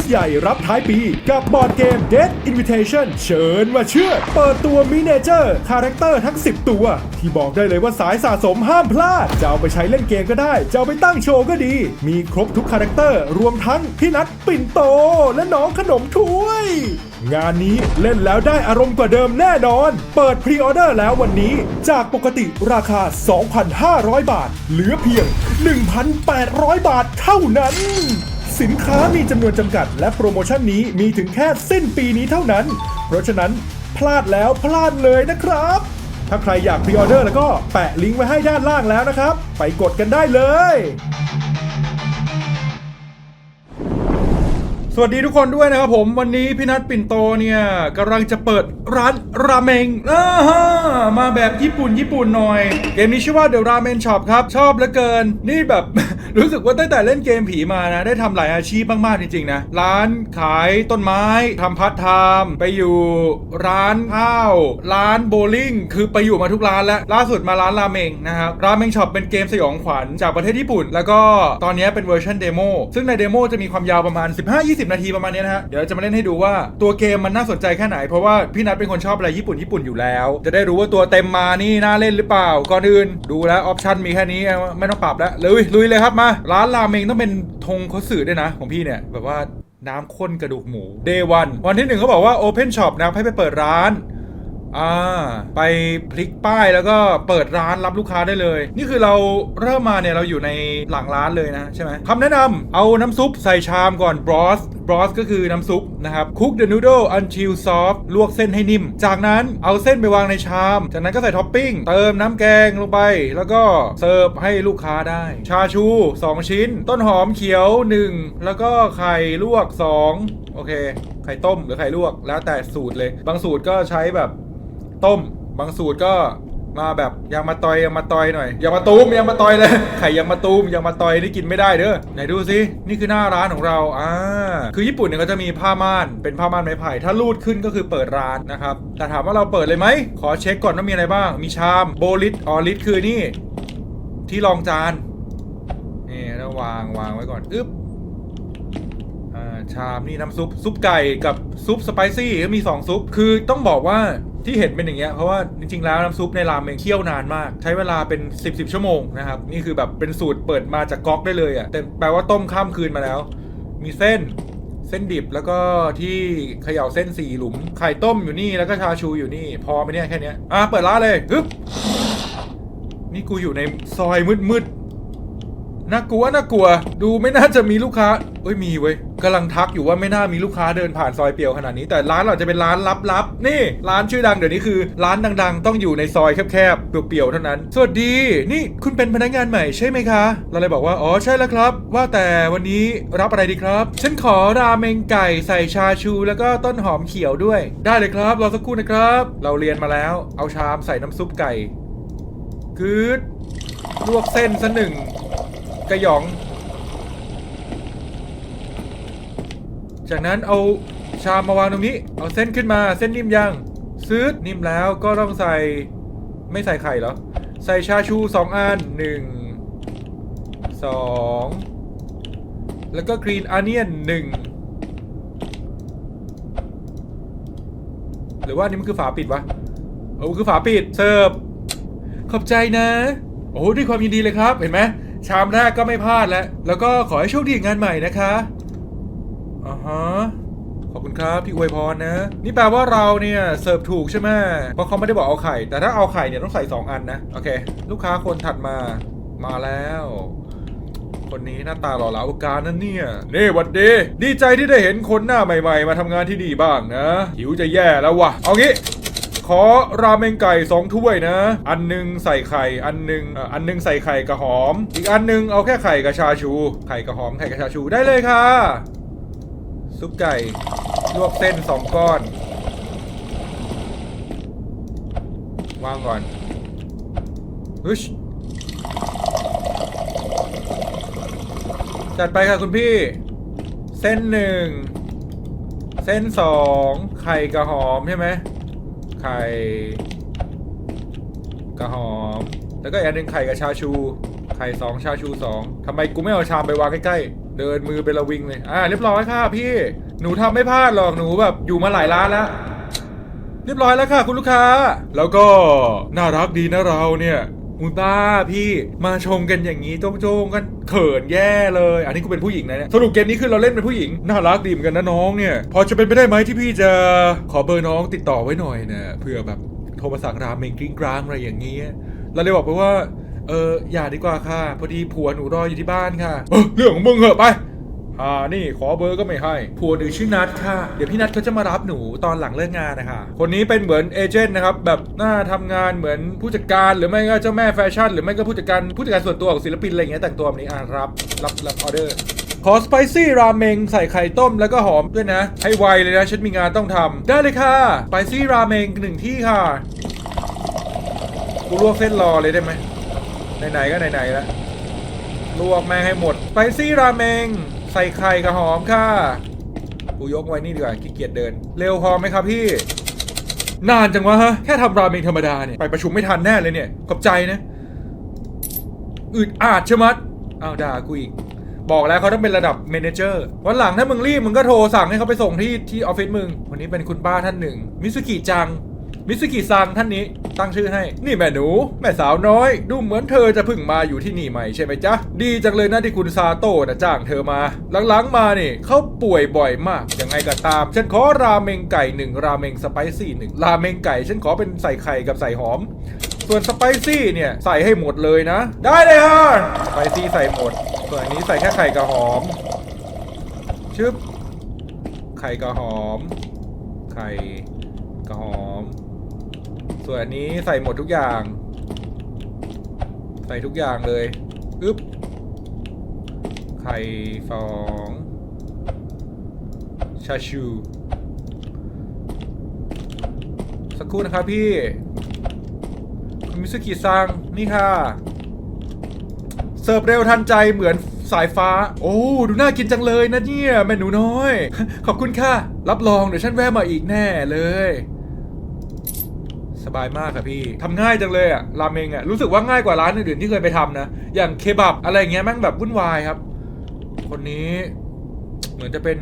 ส์ใหญ่รับท้ายปี กับบอร์ดเกม Dead Invitation เชิญมาเชื่อ เปิดตัวมิเนเจอร์คาแรคเตอร์ทั้ง 10 ตัว ที่บอกได้เลยว่าสายสะสมห้ามพลาด จะเอาไปใช้เล่นเกมก็ได้ จะเอาไปตั้งโชว์ก็ดี มีครบทุกคาแรคเตอร์รวมทั้งพี่นัทปิ่นโต และน้องขนมถ้วย งานนี้เล่นแล้วได้อารมณ์กว่าเดิมแน่นอน เปิดพรีออเดอร์แล้ววันนี้ จากปกติราคา 2,500 บาท เหลือเพียง 1,800 บาทเท่านั้น สินค้ามีจำนวนจำกัด และโปรโมชั่นนี้มีถึงแค่สิ้นปีนี้เท่านั้น เพราะฉะนั้นพลาดแล้วพลาดเลยนะครับ ถ้าใครอยากพรีออเดอร์แล้วก็แปะลิงก์ไว้ให้ด้านล่างแล้วนะครับ ไปกดกันได้เลย วัสดีทุกคนด้วยนะครับผมวันนี้พี่นัทปิ่นโตเนี่ยกำลังจะเปิดร้านราเมงอ่าฮะมาแบบญี่ปุ่นญี่ปุ่นหน่อย เกมนี้ชื่อว่า The Ramen Shop ครับ ชอบเหลือเกิน นี่แบบ รู้สึกว่าตั้งแต่เล่นเกมผีมานะ ได้ทำหลายอาชีพมากๆจริงๆนะ ร้านขายต้นไม้ทำพัดไทม์ไปอยู่ร้านข้าว ร้านโบลิ่งคือไปอยู่มาทุกร้านแล้วล่าสุดมาร้านราเมงนะครับราเมงช็อปเป็นเกมสยองขวัญจากประเทศญี่ปุ่น แล้วก็ตอนนี้เป็นเวอร์ชันเดโมซึ่งในเดโมจะมีความยาวประมาณ 15-20นาทีประมาณนี้นะฮะ เดี๋ยวเราจะมาเล่นให้ดูว่าตัวเกมมันน่าสนใจแค่ไหน เพราะว่าพี่นัทเป็นคนชอบอะไรญี่ปุ่นญี่ปุ่นอยู่แล้ว จะได้รู้ว่าตัวเต็มมานี่น่าเล่นหรือเปล่า ก่อนอื่นดูแล้วออปชันมีแค่นี้ไม่ต้องปรับแล้วลุยลุยเลยครับมา ร้านราเมงต้องเป็นธงเขาสื่อด้วยนะ ของพี่เนี่ยแบบว่าน้ำข้นกระดูกหมู Day วันวันที่หนึ่งเขาบอกว่า Open Shop นะครับให้ไปเปิดร้าน อ่าไปพลิกป้ายแล้วก็เปิดร้านรับลูกค้าได้เลย นี่คือเราเริ่มมาเนี่ยเราอยู่ในหลังร้านเลยนะใช่ไหมคำแนะนำเอาน้ำซุปใส่ชามก่อน broth broth ก็คือน้ำซุปนะครับ cook the noodle until soft ลวกเส้นให้นิ่ม จากนั้นเอาเส้นไปวางในชาม จากนั้นก็ใส่ท็อปปิ้ง เติมน้ำแกงลงไป แล้วก็เสิร์ฟให้ลูกค้าได้ ชาชู 2 ชิ้น ต้นหอมเขียว 1 แล้วก็ไข่ลวก 2 โอเค ไข่ต้มหรือไข่ลวกแล้วแต่สูตรเลย บางสูตรก็ใช้แบบ ต้ม บางสูตรก็มาแบบยางมาตอยยางมาตอยหน่อยยางมาตูมยางมาตอยเลยไข่ยางมาตูมยางมาตอยนี่กินไม่ได้เด้อไหนดูสินี่คือหน้าร้านของเราอ่าคือญี่ปุ่นเนี่ยเขาจะมีผ้าม่านเป็นผ้าม่านไม้ไผ่ถ้ารูดขึ้นก็คือเปิดร้านนะครับแต่ถามว่าเราเปิดเลยไหมขอเช็คก่อนว่ามีอะไรบ้าง มีชามโบลิตออลิตคือนี่ที่รองจานนี่แล้ววางวางไว้ก่อนอึ๊บอ่าชามนี่น้ำซุปซุปไก่กับซุปสไปซี่ก็มี 2 ซุป คือต้องบอกว่าที่เห็นเป็นอย่างเงี้ยเพราะว่าจริงๆแล้วน้ำซุปในรามเองเคี่ยวนานมาก ใช้เวลาเป็น 10บสชั่วโมงนะครับนี่คือแบบเป็นสูตรเปิดมาจากก๊อกได้เลยอะ่ะแต่แปลว่าต้มข้ามคืนมาแล้ว มีเส้นเส้นดิบแล้วก็ที่เขย่าเส้นสี่หลุม ไข่ต้มอยู่นี่แล้วก็ชาชูอยู่นี่ พอไหมเนี่ยแค่นี้อะเปิดร้านเลยฮึบนี่กูอยู่ในซอยมืดๆน่ากลัวน่ากลัว ดูไม่น่าจะมีลูกค้าเอ้ยมีเว้ย กำลังทักอยู่ว่าไม่น่ามีลูกค้าเดินผ่านซอยเปียวขนาดนี้ แต่ร้านเราจะเป็นร้านลับๆนี่ ร้านชื่อดังเดี๋ยวนี้คือร้านดังๆ ต้องอยู่ในซอยแคบๆเปียวๆเท่านั้น สวัสดี นี่คุณเป็นพนักงานใหม่ใช่ไหมคะ เราเลยบอกว่าอ๋อใช่แล้วครับ ว่าแต่วันนี้รับอะไรดีครับ ฉันขอราเมงไก่ใส่ชาชู แล้วก็ต้นหอมเขียวด้วย ได้เลยครับรอสักครู่นะครับ เราเรียนมาแล้ว เอาชามใส่น้ำซุปไก่กืดลวกเส้นซะหนึ่งกระหยอง จากนั้นเอาชามมาวางตรงนี้ เอาเส้นขึ้นมาเส้นนิ่มยังซื้อนิ่มแล้วก็ต้องใส่ไม่ใส่ไข่เหรอ ใส่ชาชูสองอันหนึ่งสองแล้วก็กรีนอาเนียนหนึ่งหรือว่านี่มันคือฝาปิดวะโอ้คือฝาปิดเสิร์ฟขอบใจนะ โอ้ด้วยความยินดีเลยครับ เห็นไหมชามแรกก็ไม่พลาดแล้ว แล้วก็ขอให้โชคดีงานใหม่นะคะ อ่าฮะขอบคุณครับที่อวยพรนะ นี่แปลว่าเราเนี่ยเสิร์ฟถูกใช่ไหมเพราะเขาไม่ได้บอกเอาไข่ แต่ถ้าเอาไข่เนี่ยต้องใส่ 2 อันนะโอเค ลูกค้าคนถัดมามาแล้ว คนนี้หน้าตาหล่อเหลาอุการนั่นเนี่ยนี่หวัดดีดีใจที่ได้เห็นคนหน้าใหม่ ๆ มาทำงานที่ดีบ้างนะหิวจะแย่แล้ววะเอางี้ขอราเมงไก่สองถ้วยนะ อันหนึงใส่ไข่ อันหนึงเอ่ออันหนึงใส่ไข่กับหอม อีกอันหนึงเอาแค่ไข่กับชาชู ไข่กับหอม ไข่กับชาชูได้เลยค่ะ ซุปไก่ลวกเส้นสองก้อน วางก่อนฮึชจัดไปค่ะคุณพี่ เส้นหนึ่ง เส้นสอง ไข่กับหอมใช่ไหม ไข่กระหอม แล้วก็อีกอันหนึ่งไข่กับชาชู ไข่สองชาชูสองทำไมกูไม่เอาชามไปวางใกล้ๆ เดินมือเป็นระวิงเลย อ่า เรียบร้อยค่ะพี่ หนูทำไม่พลาดหรอก หนูแบบอยู่มาหลายร้านแล้ว เรียบร้อยแล้วค่ะ คุณลูกค้า แล้วก็น่ารักดีนะเราเนี่ยอุยบ้าพี่มาชมกันอย่างนี้โจ้งๆกันเขินแย่เลย อันนี้กูเป็นผู้หญิงนะเนี่ยสรุปเกมนี้คือเราเล่นเป็นผู้หญิงน่ารักดีเหมือนกันนะน้องเนี่ย พอจะเป็นไปได้ไหมที่พี่จะขอเบอร์น้องติดต่อไว้หน่อยนะเผื่อแบบโทรมาสั่งราเมงกริ้งกร้างอะไรอย่างเงี้ยเราเลยบอกไปว่า เอออย่าดีกว่าค่ะ พอดีผัวหนูรออยู่ที่บ้านค่ะเออเรื่องของมึงเหอะไปอ่านี่ขอเบอร์ก็ไม่ให้ ผัวหนูชื่อนัทค่ะ เดี๋ยวพี่นัทเขาจะมารับหนูตอนหลังเลิกงานนะคะ คนนี้เป็นเหมือนเอเจนต์นะครับ แบบหน้าทำงานเหมือนผู้จัดการ หรือไม่ก็เจ้าแม่แฟชั่น หรือไม่ก็ผู้จัดการผู้จัดการส่วนตัวของศิลปินอะไรอย่างเงี้ยแต่งตัวแบบนี้อ่ารับ รับรับออเดอร์ ขอสไปซี่ราเมงใส่ไข่ต้มแล้วก็หอมด้วยนะ ให้ไวเลยนะฉันมีงานต้องทำได้เลยค่ะสไปซี่ราเมงหนึ่งที่ค่ะกูลวกเส้นรอเลยได้ไหม ไหนๆก็ไหนๆแล้วลวกแม่งให้หมดไปซี่ราเมง ใส่ไข่กับหอมค่ะ กูยกไว้นี่ดีกว่าขี้เกียจเดิน เร็วพอไหมครับพี่ นานจังวะฮะ แค่ทำราเมงธรรมดาเนี่ย ไปประชุมไม่ทันแน่เลยเนี่ย ขอบใจนะอึดอาดใช่มัดอ้าวด่ากูอีก บอกแล้วเขาต้องเป็นระดับเมนเจอร์ วันหลังถ้ามึงรีบมึงก็โทรสั่งให้เขาไปส่งที่ที่ออฟฟิศมึง วันนี้เป็นคุณป้าท่านหนึ่ง มิสุกิจัง มิสุกิซังท่านนี้ตั้งชื่อให้ นี่แม่หนู แม่สาวน้อย ดูเหมือนเธอจะเพิ่งมาอยู่ที่นี่ใหม่ใช่ไหมจ๊ะ ดีจังเลยนะที่คุณซาโต้นะจ้างเธอมา หลังๆมานี่เขาป่วยบ่อยมาก ยังไงก็ตาม ฉันขอราเมงไก่หนึ่งราเมงสไปซี่หนึ่งราเมงไก่ ฉันขอเป็นใส่ไข่กับใส่หอม ส่วนสไปซี่เนี่ยใส่ให้หมดเลยนะ ได้เลยฮะสไปซี่ใส่หมด ส่วนอันนี้ใส่แค่ไข่กับหอม ชึบ ไข่กับหอม ไข่กับหอม ส่วนอันนี้ใส่หมดทุกอย่าง ใส่ทุกอย่างเลยอึ๊บไข่ฟองชาชูสักครู่นะครับพี่มิสกิซังนี่ค่ะ เสิร์ฟเร็วทันใจเหมือนสายฟ้า โอ้ดูน่ากินจังเลยนะเนี่ยแม่หนูน้อย ขอบคุณค่ะ รับรองเดี๋ยวฉันแวะมาอีกแน่เลย บายมากครับพี่ทำง่ายจังเลยอะราเมงอะรู้สึกว่าง่ายกว่าร้านอื่นๆที่เคยไปทำนะ อย่างเคบับอะไรเงี้ยแม่งแบบวุ่นวายครับ คนนี้เหมือนจะเป็น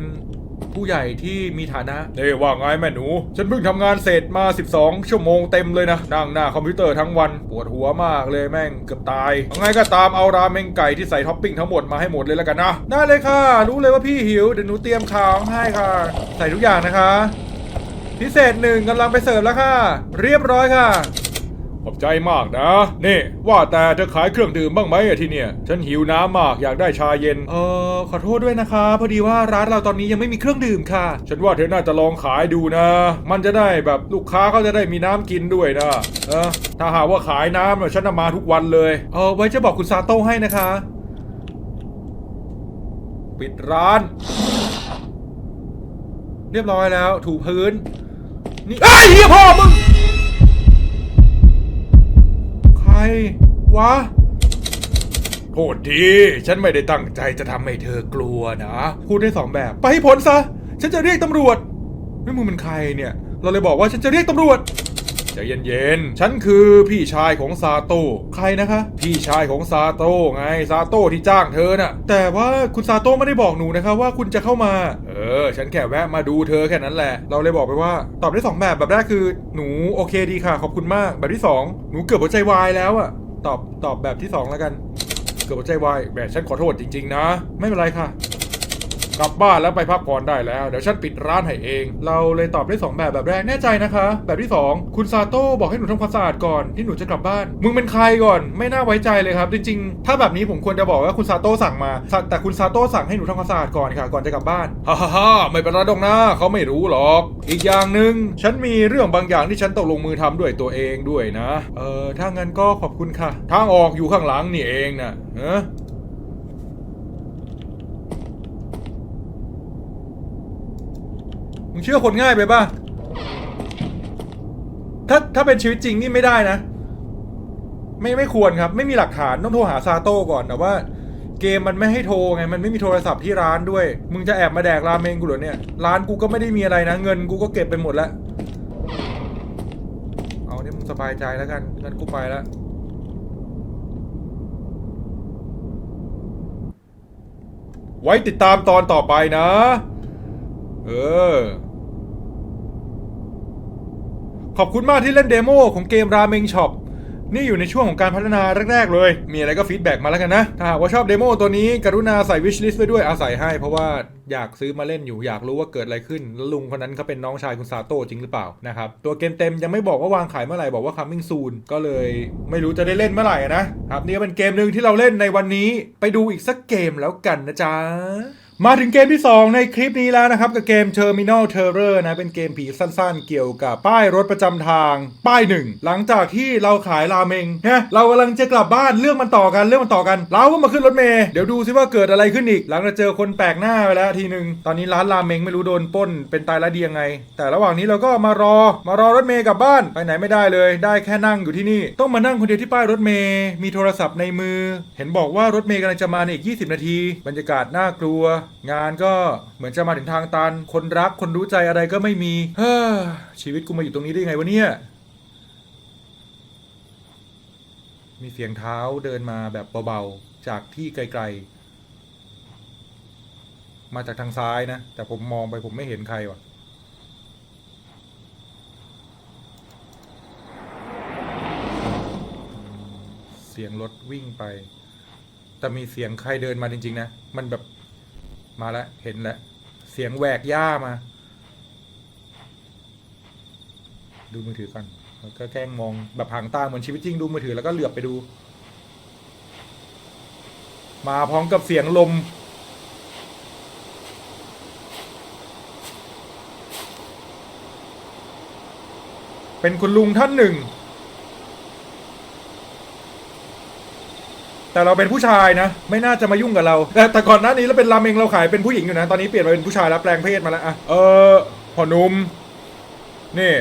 ผู้ใหญ่ที่มีฐานะเอ้ว่าไงแม่หนู ฉันเพิ่งทำงานเสร็จมา 12 ชั่วโมงเต็มเลยนะนั่งหน้าคอมพิวเตอร์ทั้งวัน ปวดหัวมากเลยแม่งเกือบตายยังไงก็ตามเอาราเมงไก่ที่ใส่ท็อปปิ้งทั้งหมดมาให้หมดเลยแล้วกันนะ ได้เลยค่ะ รู้เลยว่าพี่หิว เดี๋ยวหนูเตรียมข่าวให้ค่ะ ใส่ทุกอย่างนะคะ พิเศษหนึ่งกำลังไปเสิร์ฟแล้วค่ะ เรียบร้อยค่ะ ขอบใจมากนะ นี่ ว่าแต่เธอขายเครื่องดื่มบ้างไหมอะที่เนี่ย ฉันหิวน้ำมากอยากได้ชาเย็น เออขอโทษด้วยนะคะ พอดีว่าร้านเราตอนนี้ยังไม่มีเครื่องดื่มค่ะ ฉันว่าเธอน่าจะลองขายดูนะ มันจะได้แบบลูกค้าเขาจะได้มีน้ำกินด้วยนะเออถ้าหากว่าขายน้ำเนี่ยฉันจะมาทุกวันเลยเออไว้จะบอกคุณซาโต้ให้นะคะ ปิดร้าน เรียบร้อยแล้วถูพื้น นี่ไอ้เฮียพ่อมึง ใคร วะ โทษที ฉันไม่ได้ตั้งใจจะทำให้เธอกลัวนะ พูดได้สองแบบ ไปให้พ้นซะ ฉันจะเรียกตำรวจไม่มึงเป็นใครเนี่ย เราเลยบอกว่าฉันจะเรียกตำรวจ ใจเย็นๆ ฉันคือพี่ชายของซาโต้ใครนะคะ พี่ชายของซาโต้ไงซาโต้ที่จ้างเธอน่ะ แต่ว่าคุณซาโต้ไม่ได้บอกหนูนะคะว่าคุณจะเข้ามา เออ ฉันแค่แวะมาดูเธอแค่นั้นแหละ เราเลยบอกไปว่าตอบได้สองแบบแบบแรกคือหนูโอเคดีค่ะ ขอบคุณมากแบบที่สองหนูเกือบหัวใจวายแล้วอะตอบตอบแบบที่สองแล้วกัน เกือบหัวใจวายแบบฉันขอโทษจริง ๆ นะ ไม่เป็นไรค่ะ กลับบ้านแล้วไปพักผ่อนได้แล้ว เดี๋ยวฉันปิดร้านให้เอง เราเลยตอบได้สองแบบแบบแรกแน่ใจนะคะ แบบที่สองคุณซาโต้บอกให้หนูทำความสะอาดก่อนที่หนูจะกลับบ้าน มึงเป็นใครก่อนไม่น่าไว้ใจเลยครับ จริง ๆ ถ้าแบบนี้ผมควรจะบอกว่าคุณซาโต้สั่งมา แต่คุณซาโต้สั่งให้หนูทำความสะอาดก่อนค่ะ ก่อนจะกลับบ้านฮ่าฮ่าไม่เป็นไรดอกนะเขาไม่รู้หรอก อีกอย่างหนึ่งฉันมีเรื่องบางอย่างที่ฉันต้องลงมือทำด้วยตัวเองด้วยนะ เออถ้างั้นก็ขอบคุณค่ะ ทางออกอยู่ข้างหลังนี่เองนะเออ มึงเชื่อคนง่ายไปป่ะ ถ้าถ้าเป็นชีวิตจริงนี่ไม่ได้นะ ไม่ไม่ควรครับ ไม่มีหลักฐานต้องโทรหาซาโต้ก่อนแต่ว่า เกมมันไม่ให้โทรไง มันไม่มีโทรศัพท์ที่ร้านด้วย มึงจะแอบมาแดกราเมงกูเหรอเนี่ย ร้านกูก็ไม่ได้มีอะไรนะ เงินกูก็เก็บไปหมดแล้ว เอาเนี่ยมึงสบายใจแล้วกันงั้นกูไปแล้วไว้ติดตามตอนต่อไปนะ เออ ขอบคุณมากที่เล่นเดโมของเกมราเมงช็อปนี่อยู่ในช่วงของการพัฒนาแรก ๆ เลย มีอะไรก็ฟีดแบ็กมาแล้วกันนะ ถ้าหากว่าชอบเดโมตัวนี้ กรุณาใส่วิชลิสต์ไว้ด้วยอาศัยให้ เพราะว่าอยากซื้อมาเล่นอยู่ อยากรู้ว่าเกิดอะไรขึ้นแล้วลุงคนนั้นเขาเป็นน้องชายคุณซาโต้จริงหรือเปล่านะครับ ตัวเกมเต็มยังไม่บอกว่าวางขายเมื่อไหร่ บอกว่า coming soon ก็เลยไม่รู้จะได้เล่นเมื่อไหร่นะครับ นี่ก็เป็นเกมหนึ่งที่เราเล่นในวันนี้ ไปดูอีกสักเกมแล้วกันนะจ๊ะ มาถึงเกมที่ 2 ในคลิปนี้แล้วนะครับ กับเกม Terminal Terror นะ เป็นเกมผีสั้นๆ เกี่ยวกับป้ายรถประจำทาง ป้ายหนึ่ง หลังจากที่เราขายราเมงฮะเรากำลังจะกลับบ้านเรื่องมันต่อกันเรื่องมันต่อกัน เราก็มาขึ้นรถเมล์เดี๋ยวดูซิว่าเกิดอะไรขึ้นอีก หลังจากเจอคนแปลกหน้าไปแล้วทีหนึ่งตอนนี้ร้านราเมงไม่รู้โดนป้น เป็นตายละดียังไง แต่ระหว่างนี้เราก็มารอมารอรถเมล์กลับบ้านไปไหนไม่ได้เลย ได้แค่นั่งอยู่ที่นี่ ต้องมานั่งคนเดียวที่ป้ายรถเมล์มีโทรศัพท์ในมือ เห็นบอกว่ารถเมล์กำลังจะมาในอีก 20 นาที บรรยากาศน่ากลัวงานก็เหมือนจะมาถึงทางตัน คนรักคนรู้ใจอะไรก็ไม่มีเฮ้อชีวิตกูมาอยู่ตรงนี้ได้ไงวะเนี่ย มีเสียงเท้าเดินมาแบบเบาๆ จากที่ไกลๆ มาจากทางซ้ายนะ แต่ผมมองไปผมไม่เห็นใครว่ะเสียงรถวิ่งไป แต่มีเสียงใครเดินมาจริง ๆ นะ มันแบบ มาแล้ว เห็นแล้วเสียงแหวกหญ้ามา ดูมือถือกันแล้วก็แกล้งมองแบบห่างตาเหมือนชีวิตจริงดูมือถือแล้วก็เหลือบไปดู มาพร้อมกับเสียงลม เป็นคุณลุงท่านหนึ่ง แต่เราเป็นผู้ชายนะ ไม่น่าจะมายุ่งกับเรา แต่แต่ก่อนหน้านี้เราเป็นราเมงเราขายเป็นผู้หญิงอยู่นะ ตอนนี้เปลี่ยนมาเป็นผู้ชายแล้วแปลงเพศมาแล้วอะเออพ่อหนุ่มนี่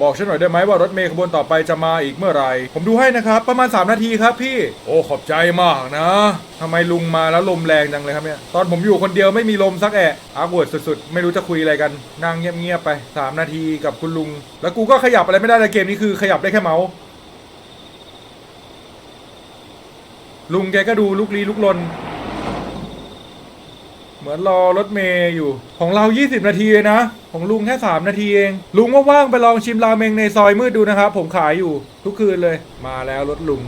บอกฉันหน่อยได้ไหมว่ารถเมล์ขบวนต่อไปจะมาอีกเมื่อไหร่ ผมดูให้นะครับ ประมาณ 3 นาทีครับพี่ โอ้ขอบใจมากนะทำไมลุงมาแล้วลมแรงจังเลยครับเนี่ย ตอนผมอยู่คนเดียวไม่มีลมสักแอะอาร์เวิร์ดสุดๆ ไม่รู้จะคุยอะไรกัน นั่งเงียบๆไป 3 นาทีกับคุณลุง แล้วกูก็ขยับอะไรไม่ได้เลยเกมนี้คือขยับได้แค่เมาส์ ลุงแกก็ดูลุกลี้ลุกลน เหมือนรอรถเมย์อยู่ ของเรา 20 นาทีเลยนะ ของลุงแค่ 3 นาทีเอง ลุงว่างๆไปลองชิมราเมงในซอยมืดดูนะครับ ผมขายอยู่ทุกคืนเลย มาแล้วรถลุง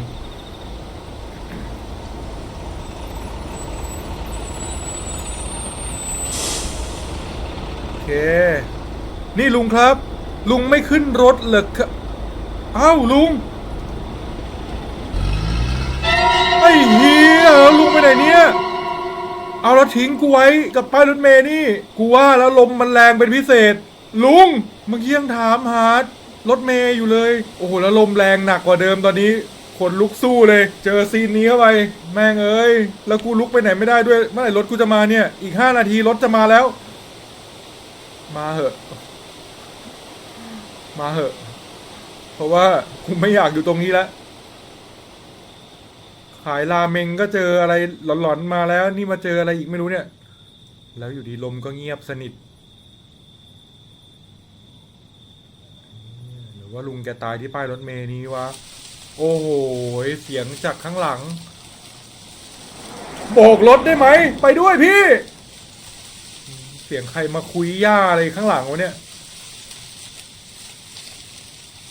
โอเคนี่ลุงครับ ลุงไม่ขึ้นรถเหรอครับอ้าวลุง ไอ้เฮียลุงไปไหนเนี่ย เอาแล้วทิ้งกูไว้กับป้ายรถเมย์นี่ กูว่าแล้วลมมันแรงเป็นพิเศษ ลุงเมื่อกี้ยังถามหารถเมย์อยู่เลย โอ้โหแล้วลมแรงหนักกว่าเดิมตอนนี้คนลุกสู้เลย เจอซีนนี้เข้าไป แม่งเอ้ย แล้วกูลุกไปไหนไม่ได้ด้วย เมื่อไหร่รถกูจะมาเนี่ย อีกห้านาทีรถจะมาแล้ว มาเหอะ มาเหอะ เพราะว่ากูไม่อยากอยู่ตรงนี้แล้ว ขายราเมงก็เจออะไรหลอนๆมาแล้ว นี่มาเจออะไรอีกไม่รู้เนี่ย แล้วอยู่ดีลมก็เงียบสนิทหรือว่าลุงแกตายที่ป้ายรถเมย์นี้วะโอ้โหเสียงจากข้างหลัง โบกรถได้ไหม ไปด้วยพี่ เสียงใครมาคุยย่าอะไรข้างหลังวะเนี่ย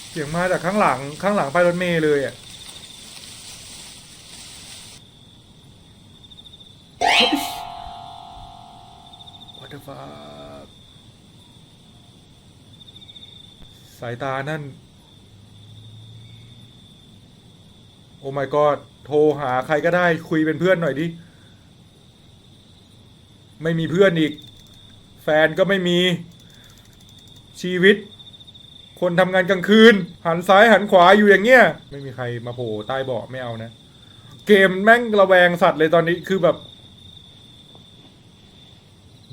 เสียงมาจากข้างหลังข้างหลังป้ายรถเมย์เลยอะ สายตานั่น โอ้ my god โทรหาใครก็ได้คุยเป็นเพื่อนหน่อยดิ ไม่มีเพื่อนอีก แฟนก็ไม่มีชีวิต คนทำงานกลางคืน หันซ้ายหันขวาอยู่อย่างเงี้ย ไม่มีใครมาโผล่ใต้เบาะไม่เอานะ เกมแม่งระแวงสัตว์เลยตอนนี้คือแบบ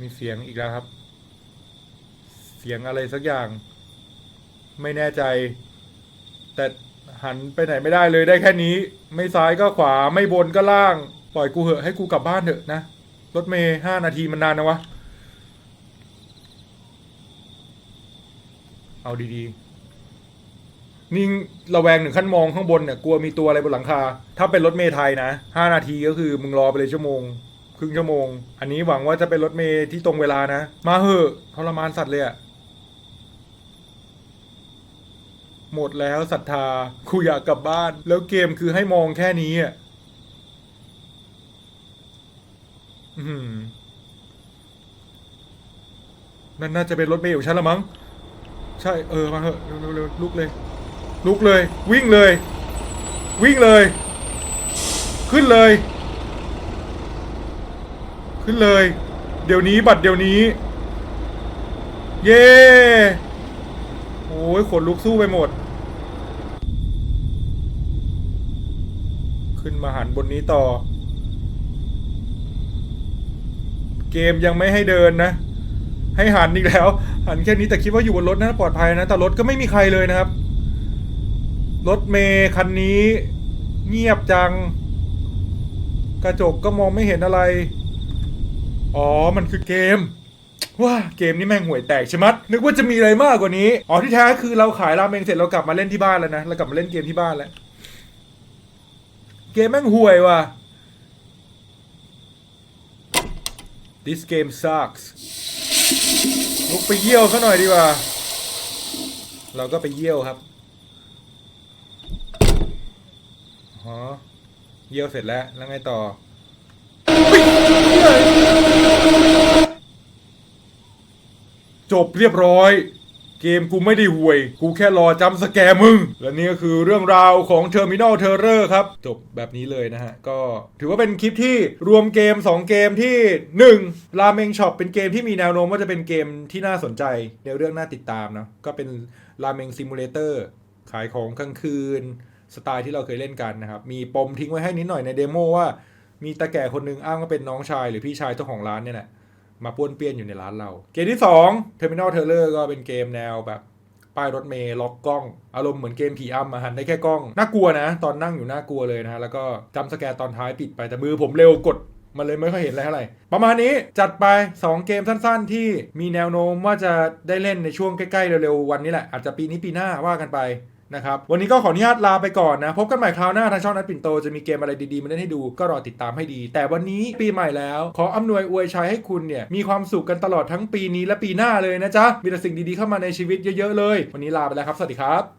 มีเสียงอีกแล้วครับ เสียงอะไรสักอย่าง ไม่แน่ใจ แต่หันไปไหนไม่ได้เลยได้แค่นี้ ไม่ซ้ายก็ขวาไม่บนก็ล่าง ปล่อยกูเหอะให้กูกลับบ้านเถอะนะรถเมย์ห้านาทีมันนานนะวะ เอาดีๆนี่ระแวงถึงขั้นมองข้างบนเนี่ยกลัวมีตัวอะไรบนหลังคา ถ้าเป็นรถเมย์ไทยนะห้านาทีก็คือมึงรอไปเลยชั่วโมง ครึ่งชั่วโมง อันนี้หวังว่าจะเป็นรถเมย์ที่ตรงเวลานะ มาเหอะทรมานสัตว์เลยอะ หมดแล้วศรัทธากูอยากกลับบ้าน แล้วเกมคือให้มองแค่นี้อะอื้อหือนั่นน่าจะเป็นรถเมล์ของฉันละมั้ง ใช่ เออ มาเถอะเร็วเร็วๆลุกเลย ลุกเลย วิ่งเลย วิ่งเลย ขึ้นเลย ขึ้นเลย เดี๋ยวนี้บัตรเดี๋ยวนี้ เย้ โอ้ยขนลุกสู้ไปหมด ขึ้น มาหันบนนี้ต่อ เกมยังไม่ให้เดินนะ ให้หันอีกแล้ว หันแค่นี้แต่คิดว่าอยู่บนรถนะปลอดภัยนะ แต่รถก็ไม่มีใครเลยนะครับ รถเมย์คันนี้ เงียบจัง กระจกก็มองไม่เห็นอะไร อ๋อมันคือเกมว้าเกมนี้แม่งห่วยแตกใช่มัด นึกว่าจะมีอะไรมากกว่านี้ อ๋อที่แท้คือเราขายราเมงเสร็จเรากลับมาเล่นที่บ้านแล้วนะ เรากลับมาเล่นเกมที่บ้านแล้ว มแม่งห่วยว่ะ This game sucks ลุกไปเยี่ยวซะหน่อยดีกว่า เราก็ไปเยี่ยวครับอ๋อเยี่ยวเสร็จแล้ว แล้วไงต่อ จบเรียบร้อย เกมกูไม่ได้ห่วย กูแค่รอจำสแกมึง และนี่ก็คือเรื่องราวของ Terminal Terror ครับ จบแบบนี้เลยนะฮะ ก็ถือว่าเป็นคลิปที่รวมเกม 2 เกมที่ 1 ราเมงช็อปเป็นเกมที่มีแนวโน้มว่าจะเป็นเกมที่น่าสนใจในเรื่องน่าติดตามเนาะก็เป็นราเมงซิมูเลเตอร์ขายของกลางคืนสไตล์ที่เราเคยเล่นกันนะครับ มีปมทิ้งไว้ให้นิดหน่อยในเดโมว่ามีตาแก่คนหนึงอ้างว่าเป็นน้องชายหรือพี่ชายเจ้าของร้านเนี่ยแหละ มาป้วนเปี้ยนอยู่ในร้านเรา เกมที่2 Terminal Terror ก็เป็นเกมแนวแบบป้ายรถเมย์ล็อกกล้อง อารมณ์เหมือนเกมผีอำมาหันได้แค่กล้อง น่ากลัวนะ ตอนนั่งอยู่น่ากลัวเลยนะ แล้วก็จำสแกร์ตอนท้ายปิดไปแต่มือผมเร็วกดมันเลยไม่ค่อยเห็นอะไรเท่าไหร่ ประมาณนี้จัดไป 2 เกมสั้นๆ ที่มีแนวโน้มว่าจะได้เล่นในช่วงใกล้ๆเร็วๆวันนี้แหละ อาจจะปีนี้ปีหน้าว่ากันไป นะครับวันนี้ก็ขออนุญาตลาไปก่อนนะ พบกันใหม่คราวหน้าทางช่องนัดปิ่นโตจะมีเกมอะไรดีๆ มาเล่นให้ดูก็รอติดตามให้ดี แต่วันนี้ปีใหม่แล้ว ขออำนวยอวยชัยให้คุณเนี่ย มีความสุขกันตลอดทั้งปีนี้และปีหน้าเลยนะจ๊ะ มีแต่สิ่งดีๆเข้ามาในชีวิตเยอะๆเลย วันนี้ลาไปแล้วครับ สวัสดีครับ